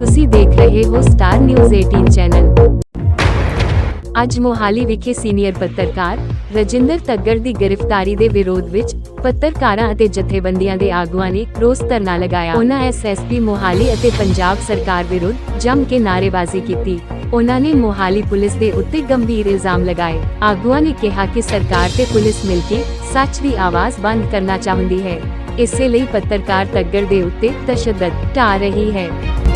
ਤੁਸੀਂ ਦੇਖ ਰਹੇ ਹੋ ਸਟਾਰ ਨਿਊਜ਼ 18 ਚੈਨਲ ਅੱਜ ਮੋਹਾਲੀ ਵਿਖੇ ਸੀਨੀਅਰ ਪੱਤਰਕਾਰ ਰਜਿੰਦਰ ਤੱਗੜ ਦੀ ਗ੍ਰਿਫਤਾਰੀ ਦੇ ਵਿਰੋਧ ਵਿੱਚ ਪੱਤਰਕਾਰਾਂ ਅਤੇ ਜਥੇਬੰਦੀਆਂ ਦੇ ਆਗੂਆਂ ਨੇ ਰੋਸ ਧਰਨਾ ਲਗਾਇਆ। ਉਹਨਾਂ ਐਸਐਸਪੀ ਮੋਹਾਲੀ ਅਤੇ ਪੰਜਾਬ ਸਰਕਾਰ ਵਿਰੁੱਧ ਜੰਮ ਕੇ ਨਾਅਰੇਬਾਜ਼ੀ ਕੀਤੀ। ਉਹਨਾਂ ਨੇ ਮੋਹਾਲੀ ਪੁਲਿਸ ਦੇ ਉੱਤੇ ਗੰਭੀਰ ਇਲਜ਼ਾਮ ਲਗਾਏ। ਆਗੂਆਂ ਨੇ ਕਿਹਾ ਕਿ ਸਰਕਾਰ ਤੇ ਪੁਲਿਸ ਮਿਲ ਕੇ ਸੱਚ ਦੀ ਆਵਾਜ਼ ਬੰਦ ਕਰਨਾ ਚਾਹੁੰਦੀ ਹੈ। ਇਸੇ ਲਈ ਪੱਤਰਕਾਰ ਤੱਗੜ ਦੇ ਉੱਤੇ ਤਸ਼ੱਦਦ ਢਾ ਰਹੀ ਹੈ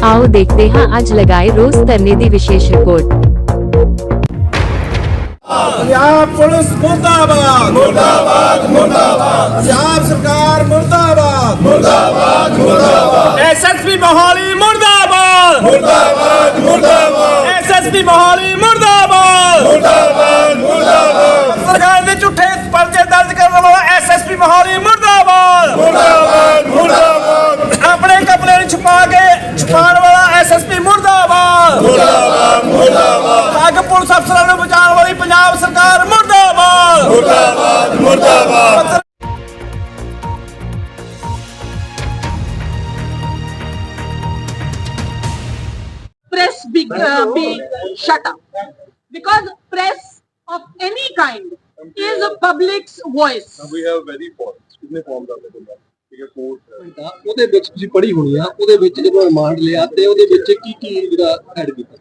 ਆਓ ਦੇਖਦੇ ਹਾਂ ਅੱਜ ਲਗਾਏ ਰੋਸ ਧਰਨੇ ਦੀ ਵਿਸ਼ੇਸ਼ ਰਿਪੋਰਟ ਪੰਜਾਬ ਪੁਲਿਸ ਮੁਰਦਾਬਾਦ ਮੁਰਦਾਬਾਦ ਮੁਰਦਾਬਾਦ ਪੰਜਾਬ ਸਰਕਾਰ ਮੁਰਦਾਬਾਦ ਮੁਰਦਾਬਾਦ ਮੁਰਦਾਬਾਦ ਐਸਐਸਪੀ ਮੋਹਾਲੀ ਮੁਰਦਾਬਾਦ ਮੁਰਦਾਬਾਦ ਮੁਰਦਾਬਾਦ ਐਸਐਸਪੀ ਮੋਹਾਲੀ ਮੁਰਦਾਬਾਦ ਕੇ ਛੁਪਾਉਣ ਵਾਲਾ ਐਸਐਸਪੀ ਮੁਰਦਾਬਾਦ ਮੁਰਦਾਬਾਦ ਮੁਰਦਾਬਾਦ ਅੱਗ ਪੁਲਿਸ ਅਫਸਰਾਂ ਨੂੰ ਬਚਾਉਣ ਵਾਲੀ ਪੰਜਾਬ ਸਰਕਾਰ ਮੁਰਦਾਬਾਦ ਮੁਰਦਾਬਾਦ ਮੁਰਦਾਬਾਦ press be, uh, be shut up because press of any kind is a public's voice we have very forms ਕਿੰਨੇ ਉਹਦੇ ਵਿੱਚ ਤੁਸੀਂ ਪੜ੍ਹੀ ਹੋਣੀ ਆ, ਉਹਦੇ ਵਿੱਚ ਜਦੋਂ ਰਿਮਾਂਡ ਲਿਆ ਤੇ ਉਹਦੇ ਵਿੱਚ ਕੀ ਕੀ ਜਿਹੜਾ ਐਡ ਕੀਤਾ?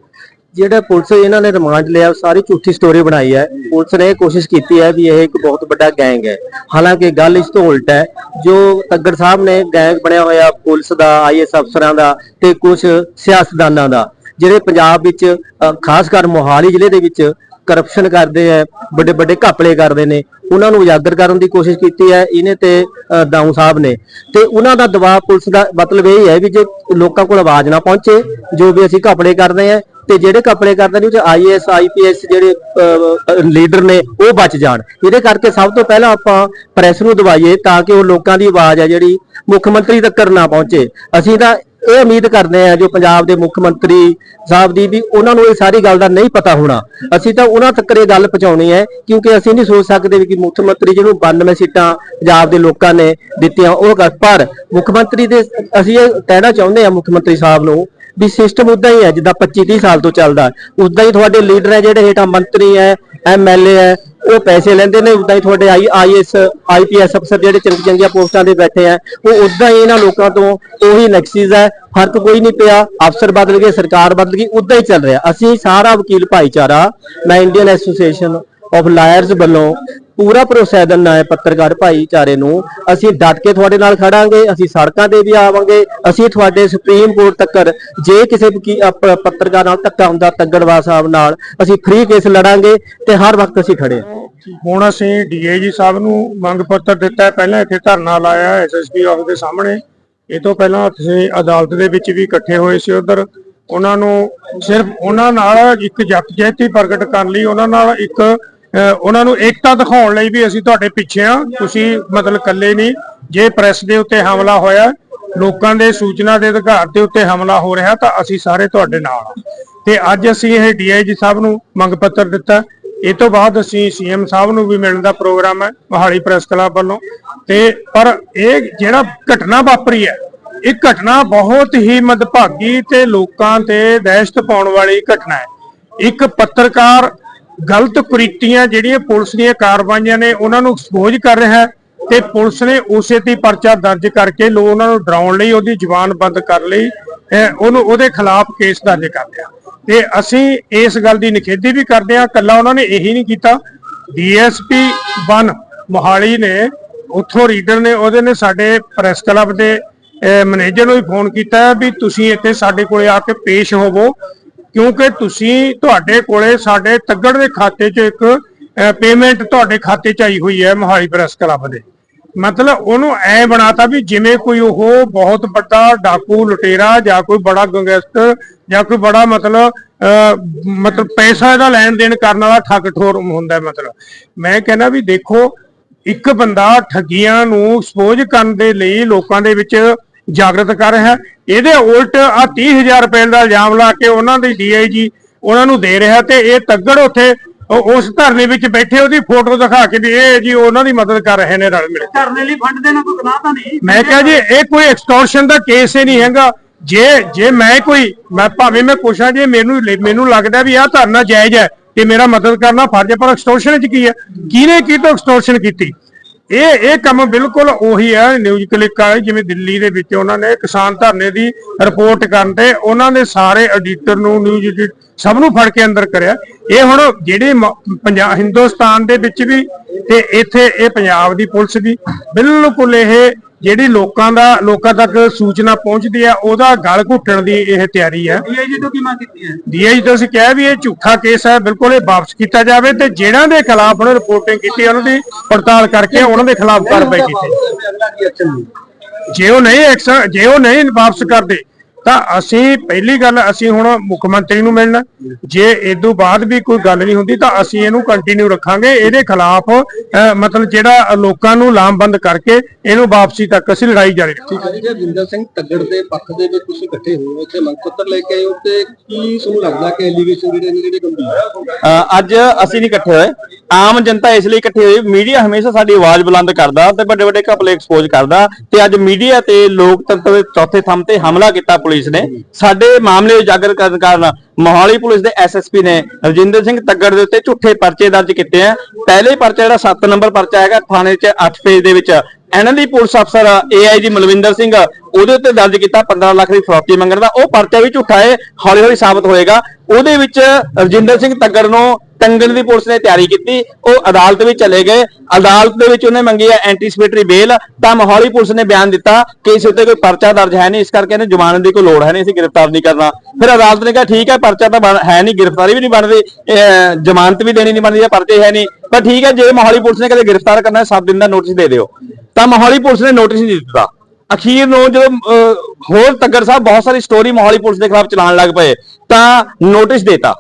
ਜਿਹੜਾ ਪੁਲਿਸ ਇਹਨਾਂ ਨੇ ਰਿਮਾਂਡ ਲਿਆ, ਉਹ ਸਾਰੀ ਝੂਠੀ ਸਟੋਰੀ ਬਣਾਈ ਹੈ। ਪੁਲਿਸ ਨੇ ਕੋਸ਼ਿਸ਼ ਕੀਤੀ ਹੈ ਵੀ ਇਹ ਇੱਕ ਬਹੁਤ ਵੱਡਾ ਗੈਂਗ ਹੈ। ਹਾਲਾਂਕਿ ਗੱਲ ਇਸ ਤੋਂ ਉਲਟ ਹੈ, ਜੋ ਤੱਗੜ ਸਾਹਿਬ ਨੇ ਗੈਂਗ ਬਣਿਆ ਹੋਇਆ, ਪੁਲਿਸ ਦਾ ਆਈਐਸ ਅਫਸਰਾਂ ਦਾ ਤੇ ਕੁਝ ਸਿਆਸਤਦਾਨਾਂ ਦਾ, ਜਿਹੜੇ ਪੰਜਾਬ ਵਿੱਚ ਖਾਸ ਕਰ ਮੋਹਾਲੀ ਜ਼ਿਲ੍ਹੇ ਦੇ ਵਿੱਚ ਕਰਪਸ਼ਨ ਕਰਦੇ ਆ ਵੱਡੇ ਵੱਡੇ ਘਪਲੇ ਕਰਦੇ ਨੇ ਉਹਨਾਂ ਨੂੰ ਉਜਾਗਰ ਕਰਨ ਦੀ ਕੋਸ਼ਿਸ਼ ਕੀਤੀ ਹੈ ਇਹਨੇ ਤੇ ਅ, ਦਾਊ ਸਾਹਿਬ ਨੇ। ਤੇ ਉਹਨਾਂ ਦਾ ਦਬਾਅ ਪੁਲਿਸ ਦਾ ਮਤਲਬ ਇਹ ਹੈ ਵੀ ਜੇ ਲੋਕਾਂ ਕੋਲ ਆਵਾਜ਼ ਨਾ ਪਹੁੰਚੇ ਜੋ ਵੀ ਅਸੀਂ ਘਪਲੇ ਕਰਦੇ ਆ ਤੇ ਜਿਹੜੇ ਕਪੜੇ ਕਰਦੇ ਨੇ ਉਹ ਚ ਆਈਏਐਸ ਆਈਪੀਐਸ ਜਿਹੜੇ ਲੀਡਰ ਨੇ ਉਹ ਬਚ ਜਾਣ। ਇਹਦੇ ਕਰਕੇ ਸਭ ਤੋਂ ਪਹਿਲਾਂ ਆਪਾਂ ਪ੍ਰੈਸ ਨੂੰ ਦਵਾਈਏ ਤਾਂ ਕਿ ਉਹ ਲੋਕਾਂ ਦੀ ਆਵਾਜ਼ ਹੈ ਜਿਹੜੀ ਮੁੱਖ ਮੰਤਰੀ ਤੱਕ ਨਾ ਪਹੁੰਚੇ। ਅਸੀਂ ਤਾਂ ਇਹ ਉਮੀਦ ਕਰਦੇ ਹਾਂ ਜੋ ਪੰਜਾਬ ਦੇ ਮੁੱਖ ਮੰਤਰੀ ਸਾਹਿਬ ਦੀ ਵੀ ਉਹਨਾਂ ਨੂੰ ਇਹ ਸਾਰੀ ਗੱਲ ਦਾ ਨਹੀਂ ਪਤਾ ਹੋਣਾ। ਅਸੀਂ ਤਾਂ ਉਹਨਾਂ ਤੱਕ ਇਹ ਗੱਲ ਪਹੁੰਚਾਉਣੀ ਹੈ, ਕਿਉਂਕਿ ਅਸੀਂ ਨਹੀਂ ਸੋਚ ਸਕਦੇ ਵੀ ਕਿ ਮੁੱਖ ਮੰਤਰੀ ਜਿਹਨੂੰ 92 ਸੀਟਾਂ ਪੰਜਾਬ ਦੇ ਲੋਕਾਂ ਨੇ ਦਿੱਤੀਆਂ ਉਹ ਕਰ- ਪਰ ਮੁੱਖ ਮੰਤਰੀ ਦੇ ਅਸੀਂ ਇਹ ਕਹਿਣਾ ਚਾਹੁੰਦੇ ਹਾਂ ਮੁੱਖ ਮੰਤਰੀ ਸਾਹਿਬ ਨੂੰ ਵੀ ਸਿਸਟਮ ਉਦਾਂ ਹੀ ਹੈ ਜਿੱਦਾਂ 25 30 ਸਾਲ ਤੋਂ ਚੱਲਦਾ। ਉਦਾਂ ਹੀ ਤੁਹਾਡੇ ਲੀਡਰ ਹੈ ਜਿਹੜੇ ਹੇਠਾਂ ਮੰਤਰੀ ਹੈ ਐਮਐਲਏ ਹੈ ਉਹ ਪੈਸੇ ਲੈਂਦੇ ਨੇ, ਉਦਾਂ ਹੀ ਤੁਹਾਡੇ ਆਈ, ਆਈਐਸ, ਆਈਪੀਐਸ ਅਫਸਰ ਜਿਹੜੇ ਚੰਗੀ ਚੰਗੀਆਂ ਪੋਸਟਾਂ ਤੇ ਬੈਠੇ ਆ, ਉਹ ਉਦਾਂ ਹੀ ਇਹਨਾਂ ਲੋਕਾਂ ਤੋਂ ਉਹੀ ਨੈਕਸਿਸ ਹੈ, ਫ਼ਰਕ ਕੋਈ ਨਹੀਂ ਪਿਆ, ਅਫਸਰ ਬਦਲ ਗਏ, ਸਰਕਾਰ ਬਦਲ ਗਈ, ਉਦਾਂ ਹੀ ਚੱਲ ਰਿਹਾ। ਅਸੀਂ ਸਾਰਾ ਵਕੀਲ ਭਾਈਚਾਰਾ, ਮੈਂ ਇੰਡੀਅਨ ਐਸੋਸੀਏਸ਼ਨ ਆਫ ਲਾਇਰਸ ਵੱਲੋਂ ਪੂਰਾ ਭਰੋਸਾ ਦਿੰਦਾ ਹੈ ਪੱਤਰਕਾਰ ਭਾਈਚਾਰੇ ਨੂੰ। ਅਸੀਂ ਡਟ ਕੇ ਤੁਹਾਡੇ ਨਾਲ ਖੜਾਂਗੇ, ਅਸੀਂ ਸੜਕਾਂ ਤੇ ਵੀ ਆਵਾਂਗੇ, ਅਸੀਂ ਤੁਹਾਡੇ ਸੁਪਰੀਮ ਕੋਰਟ ਤੱਕ ਜੇ ਕਿਸੇ ਪੱਤਰਕਾਰ ਨਾਲ ਧੱਕਾ ਹੁੰਦਾ ਤੱਗੜਵਾ ਸਾਹਿਬ ਨਾਲ, ਅਸੀਂ ਫ੍ਰੀ ਕੇਸ ਲੜਾਂਗੇ ਤੇ ਹਰ ਵਕਤ ਅਸੀਂ ਖੜੇ ਹੁਣ ਅਸੀਂ ਡੀਏਜੀ ਸਾਹਿਬ ਨੂੰ ਮੰਗ ਪੱਤਰ ਦਿੱਤਾ ਪਹਿਲਾਂ ਇੱਥੇ ਧਰਨਾ ਲਾਇਆ ਐਸਐਸਪੀ ਆਫਿਸ ਦੇ ਸਾਹਮਣੇ। ਇਹ ਤੋਂ ਪਹਿਲਾਂ ਅਸੀਂ ਅਦਾਲਤ ਦੇ ਵਿੱਚ ਵੀ ਇਕੱਠੇ ਹੋਏ ਸੀ ਉਧਰ। ਉਹਨਾਂ ਨੂੰ ਸਿਰਫ ਉਹਨਾਂ ਨਾਲ ਇੱਕ ਜਗਜਹਿਤੀ ਪ੍ਰਗਟ ਕਰਨ ਲਈ, ਉਹਨਾਂ ਨਾਲ ਇੱਕ ਉਹਨਾਂ ਨੂੰ ਏਕਤਾ ਦਿਖਾਉਣ ਲਈ ਵੀ ਅਸੀਂ ਤੁਹਾਡੇ ਪਿੱਛੇ ਆ ਤੁਸੀਂ ਮਤਲਬ ਇਕੱਲੇ ਨਹੀਂ। ਜੇ ਪ੍ਰੈਸ ਦੇ ਉੱਤੇ ਹਮਲਾ ਹੋਇਆ, ਲੋਕਾਂ ਦੇ ਸੂਚਨਾ ਦੇ ਅਧਿਕਾਰ ਦੇ ਉੱਤੇ ਹਮਲਾ ਹੋ ਰਿਹਾ, ਤਾਂ ਅਸੀਂ ਸਾਰੇ ਤੁਹਾਡੇ ਨਾਲ ਆ ਤੇ ਅੱਜ ਅਸੀਂ ਇਹ ਡੀਆਈਜੀ ਸਾਹਿਬ ਨੂੰ ਮੰਗ ਪੱਤਰ ਦਿੱਤਾ। ਇਹ ਤੋਂ ਬਾਅਦ ਅਸੀਂ ਸੀਐਮ ਸਾਹਿਬ ਨੂੰ ਵੀ ਮਿਲਣ ਦਾ ਪ੍ਰੋਗਰਾਮ ਹੈ, ਮੋਹਾਲੀ ਪ੍ਰੈਸ ਕਲੱਬ ਵੱਲੋਂ। ਤੇ ਪਰ ਇਹ ਜਿਹੜਾ ਘਟਨਾ ਵਾਪਰੀ ਹੈ, ਇਹ ਘਟਨਾ ਬਹੁਤ ਹੀ ਮਦਭਾਗੀ ਤੇ ਲੋਕਾਂ ਤੇ ਦਹਿਸ਼ਤ ਪਾਉਣ ਵਾਲੀ ਘਟਨਾ ਹੈ। ਇੱਕ ਪੱਤਰਕਾਰ ਗਲਤ ਕੁਰੀਤੀਆਂ ਜਿਹੜੀਆਂ ਪੁਲਿਸ ਦੀਆਂ ਕਾਰਵਾਈਆਂ ਨੇ, ਉਹਨਾਂ ਨੂੰ ਐਕਸਪੋਜ਼ ਕਰ ਰਿਹਾ ਤੇ ਪੁਲਿਸ ਨੇ ਉਸੇ ਤੇ ਪਰਚਾ ਦਰਜ ਕਰਕੇ ਲੋ ਉਹਨਾਂ ਨੂੰ ਡਰਾਉਣ ਲਈ ਉਹਦੀ ਜ਼ੁਬਾਨ ਬੰਦ ਕਰ ਲਈ ਉਹਨੂੰ ਉਹਦੇ ਖਿਲਾਫ ਕੇਸ ਦਰਜ ਕਰ ਲਿਆ। ਤੇ ਅਸੀਂ ਇਸ ਗੱਲ ਦੀ ਨਿਖੇਧੀ ਵੀ ਕਰਦੇ ਹਾਂ ਕੱਲਾ ਉਹਨਾਂ ਨੇ ਇਹੀ ਨਹੀਂ ਕੀਤਾ। ਡੀਐਸਪੀ 1 ਮੋਹਾਲੀ ਨੇ, ਉੱਥੋਂ ਰੀਡਰ ਨੇ, ਉਹਦੇ ਨੇ ਸਾਡੇ ਪ੍ਰੈਸ ਕਲੱਬ ਦੇ ਮੈਨੇਜਰ ਨੂੰ ਵੀ ਫੋਨ ਕੀਤਾ ਵੀ ਤੁਸੀਂ ਇੱਥੇ ਸਾਡੇ ਕੋਲੇ ਆ ਕੇ ਪੇਸ਼ ਹੋਵੋ। ਕਿਉਂਕਿ ਤੁਸੀਂ ਤੁਹਾਡੇ ਕੋਲੇ ਸਾਡੇ ਤੱਗੜ ਦੇ ਖਾਤੇ 'ਚ ਇੱਕ ਪੇਮੈਂਟ ਤੁਹਾਡੇ ਖਾਤੇ 'ਚ ਆਈ ਹੋਈ ਹੈ ਮੋਹਾਲੀ ਪ੍ਰੈਸ ਕਲੱਬ ਦੇ। ਮਤਲਬ ਉਹਨੂੰ ਐ ਬਣਾਤਾ ਵੀ ਜਿਵੇਂ ਕੋਈ ਉਹ ਬਹੁਤ ਵੱਡਾ ਡਾਕੂ ਲੁਟੇਰਾ ਜਾਂ ਕੋਈ ਬੜਾ ਗੈਂਗਸਟਰ ਜਾਂ ਕੋਈ ਬੜਾ ਮਤਲਬ ਅਹ, ਮਤਲਬ ਪੈਸਾ ਦਾ ਲੈਣ ਦੇਣ ਕਰਨ ਵਾਲਾ ਠੱਗ ਠੋਰ ਹੁੰਦਾ ਮਤਲਬ। ਮੈਂ ਕਹਿੰਦਾ ਵੀ ਦੇਖੋ ਇੱਕ ਬੰਦਾ ਠੱਗੀਆਂ ਨੂੰ ਸਪੋਜ ਕਰਨ ਦੇ ਲਈ ਲੋਕਾਂ ਦੇ ਵਿੱਚ ਜਾਗਰਤ ਕਰ ਰਿਹਾ ਇਹਦੇ ਉਲਟ ਆ 30000 ਰੁਪਏ ਦਾ ਇਲਜ਼ਾਮ ਲਾ ਕੇ ਉਹਨਾਂ ਦੀ ਡੀਆਈਜੀ ਉਹਨਾਂ ਨੂੰ ਦੇ ਰਿਹਾ ਤੇ ਇਹ ਤੱਗੜ ਉੱਥੇ ਉਸ ਧਰਨੇ ਵਿੱਚ ਬੈਠੇ ਉਹਦੀ ਫੋਟੋ ਦਿਖਾ ਕੇ ਵੀ ਇਹ ਜੀ ਉਹਨਾਂ ਦੀ ਮਦਦ ਕਰ ਰਹੇ ਨੇ ਰਲ ਮਿਲ ਕੇ। ਧਰਨੇ ਲਈ ਫੰਡ ਦੇਣਾ ਕੋਈ ਗੁਨਾਹ ਤਾਂ ਨਹੀਂ? ਮੈਂ ਕਿਹਾ ਜੀ ਇਹ ਕੋਈ ਐਕਸਟੋਰਸ਼ਨ ਦਾ ਕੇਸ ਹੀ ਨਹੀਂ ਹੈਗਾ। ਜੇ ਜੇ ਮੈਂ ਕੋਈ ਮੈਂ ਭਾਵੇਂ ਮੈਂ ਪੁੱਛਾਂ ਜੇ ਮੈਨੂੰ ਮੈਨੂੰ ਲੱਗਦਾ ਵੀ ਆਹ ਧਰਨਾ ਜਾਇਜ਼ ਹੈ ਕਿ ਮੇਰਾ ਮਦਦ ਕਰਨਾ ਫਰਜ਼ ਹੈ ਪਰ ਐਕਸਟੋਰਸ਼ਨ ਚ ਕੀ ਹੈ? ਕਿਹਨੇ ਕੀ ਤੋਂ ਐਕਸਟੋਰਸ਼ਨ ਕੀਤੀ? ਇਹ ਇਹ ਕੰਮ ਬਿਲਕੁਲ ਉਹੀ ਹੈ ਨਿਊਜ਼ ਕਲਿੱਕ ਆ ਜਿਵੇਂ ਦਿੱਲੀ ਦੇ ਵਿੱਚ ਉਹਨਾਂ ਨੇ ਕਿਸਾਨ ਧਰਨੇ ਦੀ ਰਿਪੋਰਟ ਕਰਨ ਤੇ ਉਹਨਾਂ ਨੇ ਸਾਰੇ ਐਡੀਟਰ ਨੂੰ ਨਿਊਜ਼ ਐਡਿਟ ਸਭ ਨੂੰ ਫੜ ਕੇ ਅੰਦਰ ਕਰਿਆ। ਇਹ ਹੁਣ ਜਿਹੜੇ ਪੰਜਾਬ, ਹਿੰਦੁਸਤਾਨ ਦੇ ਵਿੱਚ ਵੀ ਤੇ ਇੱਥੇ ਇਹ ਪੰਜਾਬ ਦੀ ਪੁਲਿਸ ਦੀ ਬਿਲਕੁਲ ਇਹ ਜਿਹੜੀ ਲੋਕਾਂ ਦਾ ਲੋਕਾਂ ਤੱਕ ਸੂਚਨਾ ਪਹੁੰਚਦੀ ਹੈ ਉਹਦਾ ਗਲ ਘੁੱਟਣ ਦੀ ਇਹ ਤਿਆਰੀ ਹੈ। ਡੀਆਈਜੀ ਤੋਂ ਕੀ ਮੰਗ ਕੀਤੀ ਹੈ? ਡੀਆਈ ਤੋਂ ਅਸੀਂ ਕਿਹਾ ਵੀ ਇਹ ਝੂਠਾ ਕੇਸ ਹੈ ਬਿਲਕੁਲ ਇਹ ਵਾਪਸ ਕੀਤਾ ਜਾਵੇ ਤੇ ਜਿਹੜਾਂ ਦੇ ਖਿਲਾਫ ਉਹਨੇ ਰਿਪੋਰਟਿੰਗ ਕੀਤੀ ਉਹਨਾਂ ਦੀ ਪੜਤਾਲ ਕਰਕੇ ਉਹਨਾਂ ਦੇ ਖਿਲਾਫ ਕਾਰਵਾਈ ਕੀਤੀ। ਜੇ ਉਹ ਨਹੀਂ ਐਕਸ਼ਨ ਜੇ ਉਹ ਨਹੀਂ ਵਾਪਸ ਕਰਦੇ ਤਾਂ ਅਸੀਂ ਪਹਿਲੀ ਗੱਲ ਅਸੀਂ ਹੁਣ ਮੁੱਖ ਮੰਤਰੀ ਨੂੰ ਮਿਲਣਾ ਜੇ ਇਦੋਂ ਬਾਅਦ ਵੀ ਕੋਈ ਗੱਲ ਨਹੀਂ ਹੁੰਦੀ ਤਾਂ ਅਸੀਂ ਇਹਨੂੰ ਕੰਟੀਨਿਊ ਰੱਖਾਂਗੇ ਇਹਦੇ ਖਿਲਾਫ ਮਤਲਬ ਜਿਹੜਾ ਲੋਕਾਂ ਨੂੰ ਲਾਮਬੰਦ ਕਰਕੇ ਇਹਨੂੰ ਵਾਪਸੀ ਤੱਕ ਅਸੀਂ ਲੜਾਈ ਜਾਰੀ ਰੱਖਾਂਗੇ। ਅੱਜ ਜੇ ਜਿੰਦਰ ਸਿੰਘ ਤੱਗੜ ਦੇ ਪੱਖ ਦੇ ਵਿੱਚ ਤੁਸੀਂ ਇਕੱਠੇ ਹੋਏ ਹੋ ਇੱਥੇ ਮੰਗ ਪੱਤਰ ਲੈ ਕੇ ਆਏ ਹੋ ਤੇ ਕੀ ਤੁਹਾਨੂੰ ਲੱਗਦਾ ਕਿ ਐਲੀਗੇਸ਼ਨ ਜਿਹੜੇ ਨੇ ਜਿਹੜੇ ਗੰਭੀਰ ਅੱਜ ਅਸੀਂ ਨਹੀਂ ਇਕੱਠੇ ਹੋਏ। ਆਮ ਜਨਤਾ ਇਸ ਲਈ ਇਕੱਠੀ ਹੋਈ ਮੀਡੀਆ ਹਮੇਸ਼ਾ ਸਾਡੀ ਆਵਾਜ਼ ਬੁਲੰਦ ਕਰਦਾ ਤੇ ਵੱਡੇ ਵੱਡੇ ਘਪਲੇ ਐਕਸਪੋਜ਼ ਕਰਦਾ ਤੇ ਅੱਜ ਮੀਡੀਆ ਤੇ ਲੋਕਤੰਤਰ ਦੇ ਚੌਥੇ ਥੰਮ ਤੇ ਹਮਲਾ ਕੀਤਾ ਪੁਲਿਸ ਨੇ। ਸਾਡੇ ਮਾਮਲੇ ਉਜਾਗਰ ਕਰਨ ਕਾਰਨ ਮੋਹਾਲੀ ਪੁਲਿਸ ਦੇ ਐਸਐਸਪੀ ਨੇ ਰਜਿੰਦਰ ਸਿੰਘ ਤੱਗੜ ਦੇ ਉੱਤੇ ਝੂਠੇ ਪਰਚੇ ਦਰਜ ਕੀਤੇ ਆ। ਪਹਿਲੇ ਪਰਚਾ ਜਿਹੜਾ 7 ਨੰਬਰ ਪਰਚਾ ਹੈਗਾ, ਥਾਣੇ 'ਚ 8 ਫੇਜ਼ ਦੇ ਵਿੱਚ। ਇਹਨਾਂ ਦੀ ਪੁਲਿਸ ਅਫਸਰ ਏਆਈਜੀ ਮਲਵਿੰਦਰ ਸਿੰਘ, ਉਹਦੇ ਉੱਤੇ ਦਰਜ ਕੀਤਾ 15 ਲੱਖ ਦੀ ਫਰੋਤੀ ਮੰਗਣ ਦਾ। ਉਹ ਪਰਚਾ ਵੀ ਝੂਠਾ ਹੈ ਹੌਲੀ ਹੌਲੀ ਸਾਬਤ ਹੋਏਗਾ। ਉਹਦੇ ਵਿੱਚ ਰਜਿੰਦਰ ਸਿੰਘ ਤੱਗੜ ਨੂੰ ਟੰਗਣ ਦੀ ਪੁਲਿਸ ਨੇ ਤਿਆਰੀ ਕੀਤੀ। ਉਹ ਅਦਾਲਤ ਵਿੱਚ ਚਲੇ ਗਏ। ਅਦਾਲਤ ਦੇ ਵਿੱਚ ਉਹਨੇ ਮੰਗੀ ਹੈ ਐਂਟੀਸਪੇਟਰੀ ਬੇਲ ਤਾਂ ਮੋਹਾਲੀ ਪੁਲਿਸ ਨੇ ਬਿਆਨ ਦਿੱਤਾ ਕਿ ਇਸ ਉੱਤੇ ਕੋਈ ਪਰਚਾ ਦਰਜ ਹੈ ਨਹੀਂ। ਇਸ ਕਰਕੇ ਇਹਨੂੰ ਜ਼ਮਾਨਤ ਦੀ ਕੋਈ ਲੋੜ ਹੈ ਨਹੀਂ ਅਸੀਂ ਗ੍ਰਿਫਤਾਰ ਨਹੀਂ ਕਰਨਾ। ਫਿਰ ਅਦਾਲਤ ਨੇ ਕਿਹਾ, ਠੀਕ ਹੈ, ਪਰਚਾ ਤਾਂ ਬਣ- ਹੈ ਨਹੀਂ, ਗ੍ਰਿਫਤਾਰੀ ਵੀ ਨਹੀਂ ਬਣਦੀ। ਇਹ, ਜ਼ਮਾਨਤ ਵੀ ਦੇਣੀ ਨਹੀਂ ਬਣਦੀ ਜਾਂ ਪਰਚੇ ਹੈ ਨਹੀਂ। ਪਰ ਠੀਕ ਹੈ, ਜੇ ਮੋਹਾਲੀ ਪੁਲਿਸ ਨੇ ਕਦੇ ਗ੍ਰਿਫਤਾਰ ਕਰਨਾ ਹੈ 7 ਦਿਨ ਦਾ ਨੋਟਿਸ ਦੇ ਦਿਓ। ਤਾਂ ਮੋਹਾਲੀ ਪੁਲਿਸ ਨੇ ਨੋਟਿਸ ਨਹੀਂ ਦਿੱਤਾ। ਅਖੀਰ ਨੂੰ ਜਦੋਂ ਹੋਰ ਤੱਗਰ ਸਾਹਿਬ ਬਹੁਤ ਸਾਰੀ ਸਟੋਰੀ ਮੋਹਾਲੀ ਪੁਲਿਸ ਦੇ ਖਿਲਾਫ ਚਲਾਉਣ ਲੱਗ ਪਏ ਤਾਂ ਨੋਟਿਸ ਦੇਤਾ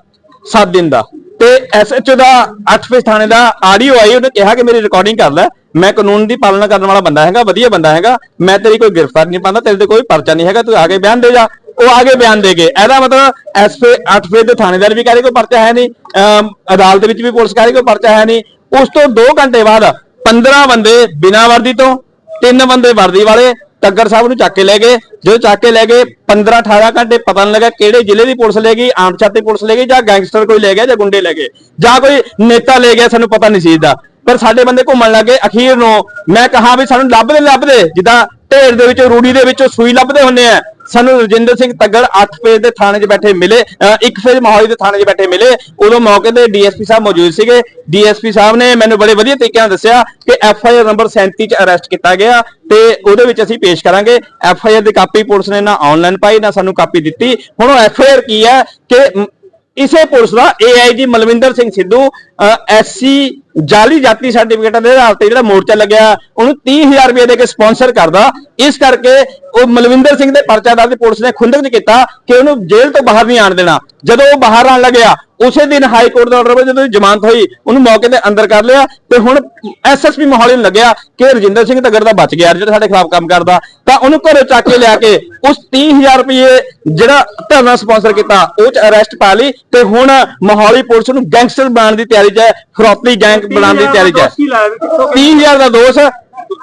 7 ਦਿਨ ਦਾ। ਤੇ ਐਸਐਚਓ ਦਾ 8 ਫੇਸ ਥਾਣੇ ਦਾ ਆਡੀਓ ਆਈ ਉਹਨੇ ਕਿਹਾ ਕਿ ਮੇਰੀ ਰਿਕਾਰਡਿੰਗ ਕਰ ਲੈ। ਮੈਂ ਕਾਨੂੰਨ ਦੀ ਪਾਲਣਾ ਕਰਨ ਵਾਲਾ ਬੰਦਾ ਹੈਗਾ ਵਧੀਆ ਬੰਦਾ ਹੈਗਾ। ਮੈਂ ਤੇਰੀ ਕੋਈ ਗ੍ਰਿਫਤਾਰ ਨਹੀਂ ਪਾਉਂਦਾ ਤੇਰੇ ਤੇ ਕੋਈ ਪਰਚਾ ਨਹੀਂ ਹੈਗਾ ਤੂੰ ਕੇ ਬਿਆਨ ਦੇ ਜਾ। ਉਹ ਆ ਕੇ ਬਿਆਨ ਦੇ ਗਏ। ਇਹਦਾ ਮਤਲਬ ਐਸਪੀ 8 ਫੇਸ ਦੇ ਥਾਣੇਦਾਰ ਵੀ ਕਹੇ ਕੋਈ ਪਰਚਾ ਹੈ ਨਹੀਂ ਅਮ, ਅਦਾਲਤ ਵਿੱਚ ਵੀ ਪੁਲਿਸ ਕਹੇ ਕੋਈ ਪਰਚਾ ਹੈ ਨਹੀਂ। ਉਸ ਤੋਂ 2 ਘੰਟੇ ਬਾਅਦ 15 ਬੰਦੇ ਬਿਨਾਂ ਵਰਦੀ ਤੋਂ, ਤਿੰਨ ਬੰਦੇ ਵਰਦੀ ਵਾਲੇ ਟੱਗਰ ਸਾਹਿਬ ਨੂੰ ਚੱਕ ਕੇ ਲੈ ਗਏ। ਜਦੋਂ ਚੱਕ ਕੇ ਲੈ ਗਏ 15 18 ਘੰਟੇ ਪਤਾ ਨਹੀਂ ਲੱਗਾ ਕਿਹੜੇ ਜ਼ਿਲ੍ਹੇ ਦੀ ਪੁਲਿਸ ਲੈ ਗਈ, ਆਮ ਛਾਤੀ ਪੁਲਿਸ ਲੈ ਗਈ ਜਾਂ ਗੈਂਗਸਟਰ ਕੋਈ ਲੈ ਗਿਆ ਜਾਂ ਗੁੰਡੇ ਲੈ ਗਏ, ਜਾਂ ਕੋਈ ਨੇਤਾ ਲੈ ਗਿਆ, ਸਾਨੂੰ ਪਤਾ ਨਹੀਂ ਸੀ ਇਹਦਾ। ਪਰ ਸਾਡੇ ਬੰਦੇ ਘੁੰਮਣ ਲੱਗੇ, ਅਖੀਰ ਨੂੰ ਮੈਂ ਕਹਾ ਵੀ ਸਾਨੂੰ ਲੱਭਦੇ ਲੱਭਦੇ ਜਿੱਦਾਂ ਢੇਰ ਦੇ ਵਿੱਚੋਂ, ਰੂੜੀ ਦੇ ਵਿੱਚੋਂ ਸੂਈ ਲੱਭਦੇ ਹੁੰਦੇ ਆ। ਸਾਨੂੰ ਰਜਿੰਦਰ ਸਿੰਘ ਤੱਗੜ 8 ਫੇਜ਼ ਦੇ ਥਾਣੇ 'ਚ ਬੈਠੇ ਮਿਲੇ ਇੱਕ ਫੇਜ਼ ਮੋਹਾਲੀ ਦੇ ਥਾਣੇ 'ਚ ਬੈਠੇ ਮਿਲੇ। ਉਦੋਂ ਮੌਕੇ ਤੇ ਡੀਐਸਪੀ ਸਾਹਿਬ ਮੌਜੂਦ ਸੀਗੇ। ਡੀਐਸਪੀ ਸਾਹਿਬ ਨੇ ਮੈਨੂੰ ਬੜੇ ਵਧੀਆ ਤਰੀਕੇ ਨਾਲ ਦੱਸਿਆ ਕਿ ਐਫ ਆਈ ਆਰ ਨੰਬਰ 37 'ਚ ਅਰੈਸਟ ਕੀਤਾ ਗਿਆ ਤੇ ਉਹਦੇ ਵਿੱਚ ਅਸੀਂ ਪੇਸ਼ ਕਰਾਂਗੇ। ਐਫ ਆਈ ਆਰ ਦੀ ਕਾਪੀ ਪੁਲਿਸ ਨੇ ਨਾ ਆਨਲਾਈਨ ਪਾਈ, ਨਾ ਸਾਨੂੰ ਕਾਪੀ ਦਿੱਤੀ। ਹੁਣ ਉਹ ਐਫ ਆਈ ਆਰ ਕੀ ਹੈ ਕਿ ਇਸੇ ਪੁਲਿਸ ਦਾ ਏਆਈਜੀ ਮਲਵਿੰਦਰ ਸਿੰਘ ਸਿੱਧੂ ਐਸਸੀ ਜਾਲੀ ਜਾਤੀ ਸਰਟੀਫਿਕੇਟਾਂ ਦੇ ਆਧਾਰ ਤੇ ਜਿਹੜਾ ਮੋਰਚਾ ਲੱਗਿਆ, ਉਹਨੂੰ 30000 ਰੁਪਏ ਦੇ ਕੇ ਸਪਾਂਸਰ ਕਰਦਾ। ਇਸ ਕਰਕੇ ਉਹ ਮਲਵਿੰਦਰ ਸਿੰਘ ਦੇ ਪਰਚਾ ਦਰਜ ਪੁਲਿਸ ਨੇ ਖੁੰਦਕ ਕੀਤਾ ਕਿ ਉਹਨੂੰ ਜੇਲ੍ਹ ਤੋਂ ਬਾਹਰ ਨਹੀਂ ਆਣ ਦੇਣਾ। ਜਦੋਂ ਉਹ ਬਾਹਰ ਆਣ ਲੱਗਿਆ, ਉਸੇ ਦਿਨ ਹਾਈ ਕੋਰਟ ਦਾ ਆਰਡਰ ਹੋਇਆ ਜਦੋਂ ਜ਼ਮਾਨਤ ਹੋਈ। ਉਹਨੂੰ ਮੌਕੇ ਤੇ ਅੰਦਰ ਕਰ ਲਿਆ ਤੇ ਹੁਣ ਐਸਐਸਪੀ ਮੋਹਾਲੀ ਨੂੰ ਲੱਗਿਆ ਕਿ ਰਜਿੰਦਰ ਸਿੰਘ ਤਗੜ ਦਾ ਬਚ ਗਿਆ, ਜਿਹੜਾ ਸਾਡੇ ਖਿਲਾਫ ਕੰਮ ਕਰਦਾ। ਤਾਂ ਉਹਨੂੰ ਘਰੋਂ ਚੱਕ ਕੇ ਲਿਆ ਕੇ ਉਸ 30000 ਰੁਪਏ ਜਿਹੜਾ ਧਰਨਾ ਸਪਾਂਸਰ ਕੀਤਾ, ਉਹ ਚ ਅਰੈਸਟ ਪਾ ਲਈ ਤੇ ਹੁਣ ਮੋਹਾਲੀ ਪੁਲਿਸ ਨੂੰ ਗੈਂਗਸਟਰ ਬਣਾਉਣ ਦੀ ਤਿਆਰੀ 'ਚ ਹੈ। ਫਰੋਤੀ ਗੈਂਗ ਬਣਾਉਣ ਦੀ ਤਿਆਰੀ 'ਚ ਹੈ। 30000 ਦਾ ਦੋਸ਼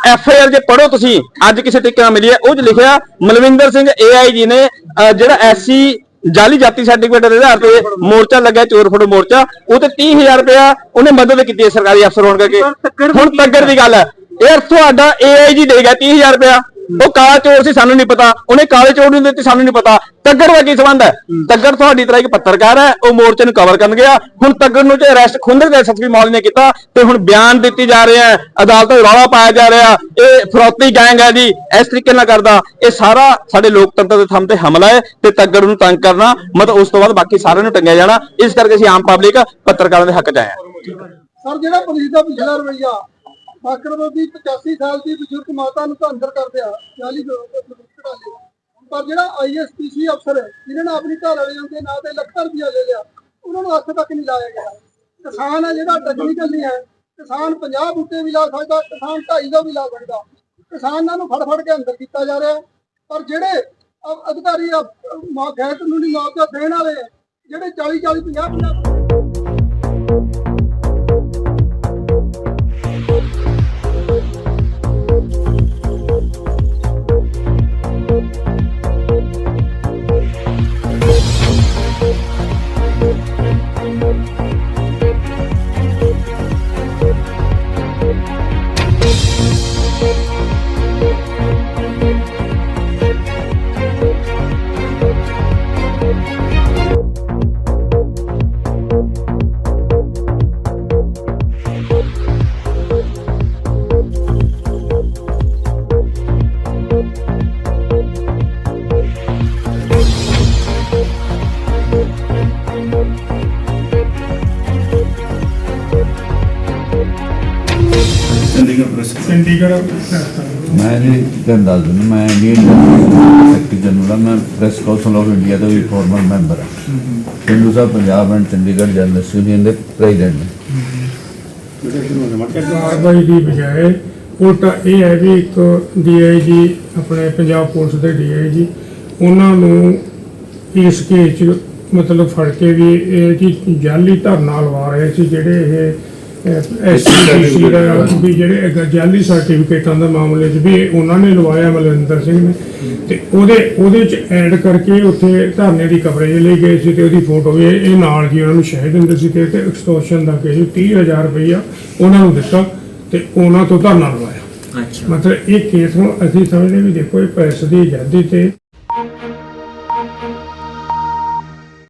ਐਫ ਆਈ ਆਰ ਜੇ ਪੜੋ ਤੁਸੀਂ ਅੱਜ ਕਿਸੇ ਨਾਲ ਮਿਲੀ ਹੈ। ਉਹ 'ਚ ਲਿਖਿਆ ਮਲਵਿੰਦਰ ਸਿੰਘ ਏਆਈਜੀ ਨੇ ਅਹ, ਜਿਹੜਾ ਐਸਸੀ ਜਾਲੀ ਜਾਤੀ ਸਰਟੀਫਿਕੇਟ ਦੇ ਆਧਾਰ ਤੇ ਮੋਰਚਾ ਲੱਗਿਆ ਚੋਰ ਫੜੋ ਮੋਰਚਾ ਉਹ ਤੇ 30000 ਰੁਪਇਆ ਉਹਨੇ ਮਦਦ ਕੀਤੀ ਹੈ ਸਰਕਾਰੀ ਅਫਸਰ ਹੋਣ ਕਰਕੇ। ਹੁਣ ਤੱਗੜ ਦੀ ਗੱਲ ਹੈ। ਯਾਰ ਤੁਹਾਡਾ ਏਆਈਜੀ ਦੇ ਗਿਆ 30000 ਰੁਪਇਆ। ਉਹ ਕਾਲਾ ਚੋਰ ਸੀ ਸਾਨੂੰ ਨਹੀਂ ਪਤਾ। ਉਹਨੇ ਕਾਲੇ ਚੋਰ ਨੂੰ ਦਿੱਤੀ ਸਾਨੂੰ ਨਹੀਂ ਪਤਾ। ਤੱਗੜ ਦਾ ਕੀ ਸੰਬੰਧ ਹੈ? ਤੱਗੜ ਤੁਹਾਡੀ ਤਰ੍ਹਾਂ ਇੱਕ ਪੱਤਰਕਾਰ ਹੈ। ਉਹ ਮੋਰਚੇ ਨੂੰ ਕਵਰ ਕਰਨ ਗਿਆ। ਹੁਣ ਤੱਗੜ ਨੂੰ ਜੇ ਅਰੈਸਟ ਖੁੰਦਰ ਦੇ ਐਸਐਸਪੀ ਮੌਲ ਨੇ ਕੀਤਾ ਤੇ ਹੁਣ ਬਿਆਨ ਦਿੱਤੀ ਜਾ ਰਹੇ ਹੈ। ਅਦਾਲਤ ਵਿੱਚ ਰੌਲਾ ਪਾਇਆ ਜਾ ਰਿਹਾ। ਇਹ ਫਰੋਤੀ ਗੈਂਗ ਹੈ ਜੀ। ਇਸ ਤਰੀਕੇ ਨਾਲ ਕਰਦਾ। ਇਹ ਸਾਰਾ ਸਾਡੇ ਲੋਕਤੰਤਰ ਦੇ ਥੰਮ ਤੇ ਹਮਲਾ ਹੈ ਤੇ ਤੱਗੜ ਨੂੰ ਤੰਗ ਕਰਨਾ ਮਤਲਬ ਉਸ ਤੋਂ ਬਾਅਦ ਬਾਕੀ ਸਾਰਿਆਂ ਨੂੰ ਟੰਗਿਆ ਜਾਣਾ। ਇਸ ਕਰਕੇ ਅਸੀਂ ਆਮ ਪਬਲਿਕ ਪੱਤਰਕਾਰਾਂ ਦੇ ਹੱਕ 'ਚ ਆਏ ਹਾਂ। ਸਰ ਜਿਹੜਾ ਪੁਲਿਸ ਦਾ ਪਿਛਲਾ ਰਵਈਆ ਬਾਕਰਵੋ ਦੀ 85 ਸਾਲ ਦੀ ਬਜ਼ੁਰਗ ਮਾਤਾ ਨੂੰ ਤਾਂ ਅੰਦਰ ਕਰ ਦਿਆ 40 ਕਢਾ ਲਿਆ। ਪਰ ਜਿਹੜਾ ਆਈਐਸਪੀਸੀ ਅਫਸਰ ਹੈ ਜਿਨ੍ਹਾਂ ਨੇ ਆਪਣੀ ਘਰ ਵਾਲੇ ਦੇ ਨਾਂ ਤੇ ਲੱਖਾਂ ਰੁਪਇਆ ਲੈ ਲਿਆ, ਉਹਨਾਂ ਨੂੰ ਹੱਥ ਤੱਕ ਨਹੀਂ ਲਾਇਆ ਗਿਆ। ਕਿਸਾਨ ਹੈ ਜਿਹੜਾ ਟੈਕਨੀਕਲ ਨਹੀਂ ਹੈ, ਕਿਸਾਨ 50 ਬੂਟੇ ਵੀ ਲਾ ਸਕਦਾ, ਕਿਸਾਨ 250 ਦਾ ਵੀ ਲਾ ਸਕਦਾ। ਕਿਸਾਨਾਂ ਨੂੰ ਫੜ ਫੜ ਕੇ ਅੰਦਰ ਕੀਤਾ ਜਾ ਰਿਹਾ ਪਰ ਜਿਹੜੇ ਅਧਿਕਾਰੀ ਗੈਰ ਕਾਨੂੰਨੀ ਮੁਆਵਜ਼ਾ ਦੇਣ ਵਾਲੇ ਜਿਹੜੇ 40 40 50 50 ਚੰਡੀਗੜ੍ਹ ਮੈਂ ਜੀ ਤੁਹਾਨੂੰ ਦੱਸ ਦਿੰਦਾ ਮੈਂ ਇੰਡੀਅਨ ਸੈਕਟਰੀ ਜਨਰਲ ਹਾਂ ਮੈਂ ਪ੍ਰੈਸ ਕਾਉਂਸਲ ਆਫ ਇੰਡੀਆ ਦਾ ਵੀ ਫਾਰਮਰ ਮੈਂਬਰ ਹਾਂ। ਹਿੰਦੂ ਸਾਹਿਬ Punjab and Chandigarh journalist union ਦੇ ਪ੍ਰੈਜ਼ੀਡੈਂਟ ਨੇ। ਦੀ ਬਜਾਏ ਉਲਟਾ ਇਹ ਹੈ ਵੀ ਇੱਕ ਡੀਆਈਜੀ ਆਪਣੇ ਪੰਜਾਬ ਪੁਲਿਸ ਦੇ ਡੀਆਈਜੀ ਉਹਨਾਂ ਨੂੰ ਇਸ ਕੇਸ 'ਚ ਮਤਲਬ ਫੜ ਕੇ ਵੀ ਇਹ ਜੀ ਜਾਲੀ ਧਰਨਾ ਲਵਾ ਰਹੇ ਸੀ ਜਿਹੜੇ ਇਹ ਐਸਸੀਸੀ ਦਾ ਵੀ ਜਿਹੜੇ ਹੈਗਾ ਜਾਲੀ ਸਰਟੀਫਿਕੇਟਾਂ ਦਾ ਮਾਮਲੇ 'ਚ ਵੀ ਇਹ ਉਹਨਾਂ ਨੇ ਲਵਾਇਆ ਮਲਿੰਦਰ ਸਿੰਘ ਨੇ। ਤੇ ਉਹਦੇ ਉਹਦੇ 'ਚ ਐਡ ਕਰਕੇ ਉੱਥੇ ਧਰਨੇ ਦੀ ਕਵਰੇਜ ਲਈ ਗਏ ਸੀ ਤੇ ਉਹਦੀ ਫੋਟੋ ਵੀ ਇਹ ਨਾਲ ਜੀ ਉਹਨਾਂ ਨੂੰ ਸ਼ਹਿ ਦਿੰਦੇ ਸੀ ਤੇ ਤੇ ਐਕਸਟੋਰਸ਼ਨ ਦਾ ਕੇਸ 30000 ਰੁਪਈਆ ਉਹਨਾਂ ਨੂੰ ਦਿੱਤਾ ਤੇ ਉਹਨਾਂ ਤੋਂ ਧਰਨਾ ਲਵਾਇਆ। ਮਤਲਬ ਇਹ ਕੇਸ ਨੂੰ ਅਸੀਂ ਸਮਝਦੇ ਵੀ ਦੇਖੋ ਇਹ ਪ੍ਰੈਸ ਦੀ ਆਜ਼ਾਦੀ ਤੇ